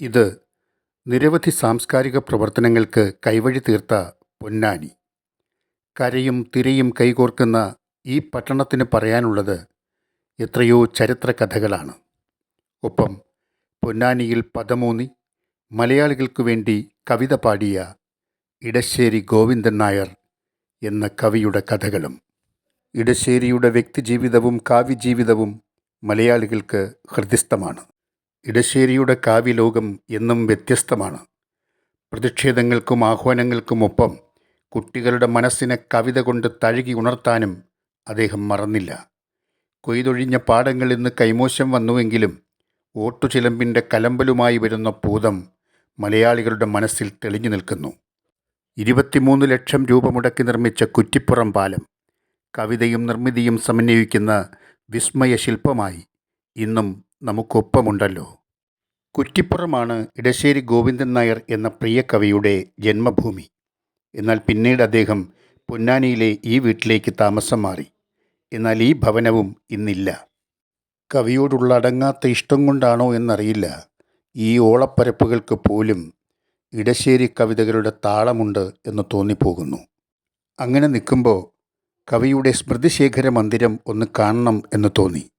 ഇത് നിരവധി സാംസ്കാരിക പ്രവർത്തനങ്ങൾക്ക് കൈവഴി തീർത്ത പൊന്നാനി. കരയും തിരയും കൈകോർക്കുന്ന ഈ പട്ടണത്തിന് പറയാനുള്ളത് എത്രയോ ചരിത്ര കഥകളാണ്. ഒപ്പം പൊന്നാനിയിൽ പദമൂന്നി മലയാളികൾക്കു വേണ്ടി കവിത പാടിയ ഇടശ്ശേരി ഗോവിന്ദൻ നായർ എന്ന കവിയുടെ കഥകളും ഇടശ്ശേരിയുടെ വ്യക്തിജീവിതവും കാവ്യജീവിതവും മലയാളികൾക്ക് ഹൃദിസ്ഥമാണ് ഇടശ്ശേരിയുടെ കാവ്യലോകം എന്നും വ്യത്യസ്തമാണ്. പ്രതിഷേധങ്ങൾക്കും ആഹ്വാനങ്ങൾക്കുമൊപ്പം കുട്ടികളുടെ മനസ്സിനെ കവിത കൊണ്ട് തഴുകി ഉണർത്താനും അദ്ദേഹം മറന്നില്ല. കൊയ്തൊഴിഞ്ഞ പാടങ്ങൾ ഇന്ന് കൈമോശം വന്നുവെങ്കിലും ഓട്ടുചിലമ്പിന്റെ കലമ്പലുമായി വരുന്ന പൂതം മലയാളികളുടെ മനസ്സിൽ തെളിഞ്ഞു നിൽക്കുന്നു. ഇരുപത്തിമൂന്ന് ലക്ഷം രൂപ മുടക്കി നിർമ്മിച്ച കുറ്റിപ്പുറം പാലം കവിതയും നിർമ്മിതിയും സമന്വയിക്കുന്ന വിസ്മയ ശില്പമായി ഇന്നും നമുക്കൊപ്പമുണ്ടല്ലോ. കുറ്റിപ്പുറമാണ് ഇടശ്ശേരി ഗോവിന്ദൻ നായർ എന്ന പ്രിയ കവിയുടെ ജന്മഭൂമി. എന്നാൽ പിന്നീട് അദ്ദേഹം പൊന്നാനിയിലെ ഈ വീട്ടിലേക്ക് താമസം മാറി. എന്നാൽ ഈ ഭവനവും ഇന്നില്ല. കവിയോടുള്ള അടങ്ങാത്ത ഇഷ്ടം കൊണ്ടാണോ എന്നറിയില്ല. ഈ ഓളപ്പരപ്പുകൾക്ക് പോലും ഇടശ്ശേരി കവിതകളുടെ താളമുണ്ട് എന്ന് തോന്നിപ്പോകുന്നു. അങ്ങനെ നിൽക്കുമ്പോൾ കവിയുടെ സ്മൃതിശേഖര മന്ദിരം ഒന്ന് കാണണം എന്ന് തോന്നി.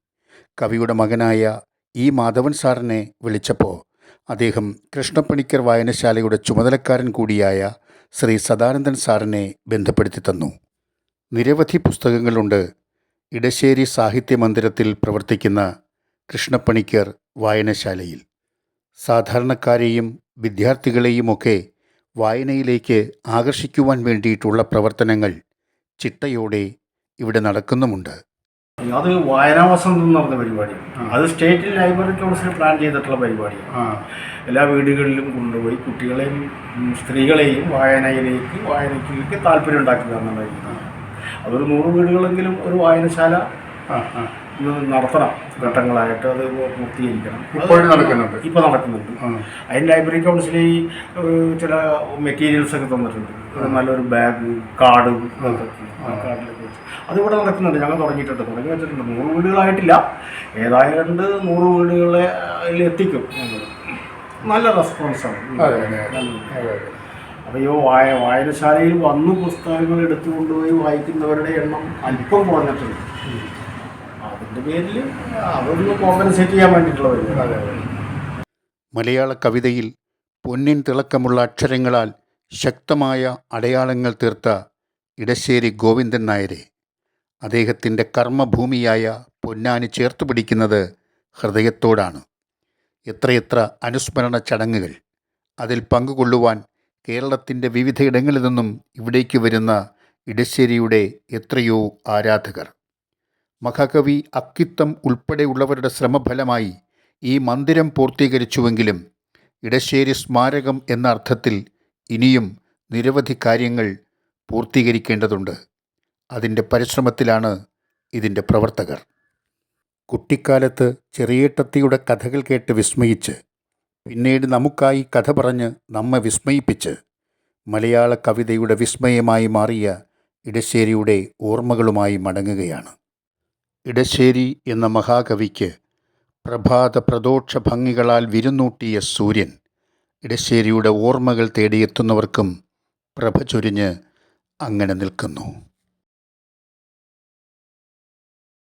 കവിയുടെ മകനായ ഈ മാധവൻ സാറിനെ വിളിച്ചപ്പോൾ അദ്ദേഹം കൃഷ്ണപ്പണിക്കർ വായനശാലയുടെ ചുമതലക്കാരൻ കൂടിയായ ശ്രീ സദാനന്ദൻ സാറിനെ ബന്ധപ്പെടുത്തി തന്നു. നിരവധി പുസ്തകങ്ങളുണ്ട്. ഇടശ്ശേരി സാഹിത്യ മന്ദിരത്തിൽ പ്രവർത്തിക്കുന്ന കൃഷ്ണപ്പണിക്കർ വായനശാലയിൽ. സാധാരണക്കാരെയും വിദ്യാർത്ഥികളെയുമൊക്കെ വായനയിലേക്ക് ആകർഷിക്കുവാൻ വേണ്ടിയിട്ടുള്ള പ്രവർത്തനങ്ങൾ ചിട്ടയോടെ ഇവിടെ നടക്കുന്നുമുണ്ട്. അത് വായനാ വസന്തം എന്ന് പറഞ്ഞ പരിപാടിയാണ് അത് സ്റ്റേറ്റ് ലൈബ്രറി കൗൺസിൽ പ്ലാൻ ചെയ്തിട്ടുള്ള പരിപാടിയാണ് എല്ലാ വീടുകളിലും കൊണ്ടുപോയി കുട്ടികളെയും സ്ത്രീകളെയും വായനയിലേക്ക് വായനയ്ക്ക് താല്പര്യം ഉണ്ടാക്കുക എന്നുള്ളതാണ് അതൊരു നൂറ് വീടുകളെങ്കിലും ഒരു വായനശാല നടത്തണം. ഘട്ടങ്ങളായിട്ട് അത് പൂർത്തീകരിക്കണം. ഇപ്പോഴും നടക്കുന്നുണ്ട്. ഇപ്പോൾ നടക്കുന്നുണ്ട്. അതിന് ലൈബ്രറി കൗൺസിൽ ഈ ചില മെറ്റീരിയൽസ് ഒക്കെ തന്നിട്ടുണ്ട്. നല്ലൊരു ബാഗ് കാർഡ് കാർഡിലൊക്കെ വെച്ച്. അതിവിടെ നടക്കുന്നുണ്ട്. ഞങ്ങൾ തുടങ്ങിയിട്ടുണ്ട്. തുടങ്ങി വെച്ചിട്ടുണ്ട്. നൂറ് വീടുകളായിട്ടില്ല. ഏതായാലും നൂറ് വീടുകളെ എത്തിക്കും. നല്ല റെസ്പോൺസാണ് അപ്പോൾ ഈ വായ വായനശാലയിൽ വന്ന് പുസ്തകങ്ങൾ എടുത്തുകൊണ്ടുപോയി വായിക്കുന്നവരുടെ എണ്ണം അല്പം കുറഞ്ഞിട്ടുണ്ട്. അതിന്റെ പേരിൽ അവർക്ക് കോമ്പൻസേറ്റ് ചെയ്യാൻ വേണ്ടിയിട്ടുള്ള മലയാള കവിതയിൽ പൊന്നിൻ തിളക്കമുള്ള അക്ഷരങ്ങളാൽ ശക്തമായ അടയാളങ്ങൾ തീർത്ത ഇടശ്ശേരി ഗോവിന്ദൻ നായരെ. അദ്ദേഹത്തിന്റെ കർമ്മഭൂമിയായ പൊന്നാനി ചേർത്ത് പിടിക്കുന്നത് ഹൃദയത്തോടാണ്. എത്രയെത്ര അനുസ്മരണ ചടങ്ങുകൾ. അതിൽ പങ്കുകൊള്ളുവാൻ കേരളത്തിന്റെ വിവിധയിടങ്ങളിൽ നിന്നും ഇവിടേക്ക് വരുന്ന ഇടശ്ശേരിയുടെ എത്രയോ ആരാധകർ. മഹാകവി അക്കിത്തം ഉൾപ്പെടെയുള്ളവരുടെ ശ്രമഫലമായി ഈ മന്ദിരം പൂർത്തീകരിച്ചുവെങ്കിലും ഇടശ്ശേരി സ്മാരകം എന്ന അർത്ഥത്തിൽ ഇനിയും നിരവധി കാര്യങ്ങൾ പൂർത്തീകരിക്കേണ്ടതുണ്ട്. അതിന്റെ പരിശ്രമത്തിലാണ് ഇതിന്റെ പ്രവർത്തകർ. കുട്ടിക്കാലത്ത് ചെറിയേട്ടത്തിയുടെ കഥകൾ കേട്ട് വിസ്മയിച്ച് പിന്നീട് നമുക്കായി കഥ പറഞ്ഞ് നമ്മെ വിസ്മയിപ്പിച്ച് മലയാള കവിതയുടെ വിസ്മയമായി മാറിയ ഇടശ്ശേരിയുടെ ഓർമ്മകളുമായി മടങ്ങുകയാണ്. ഇടശ്ശേരി എന്ന മഹാകവിക്ക് പ്രഭാത പ്രദോക്ഷ ഭംഗികളാൽ വിരുന്നൂട്ടിയ സൂര്യൻ ഇടശ്ശേരിയുടെ ഓർമ്മകൾ തേടിയെത്തുന്നവർക്കും പ്രഭ ചൊരിഞ്ഞ് അങ്ങനെ നിൽക്കുന്നു.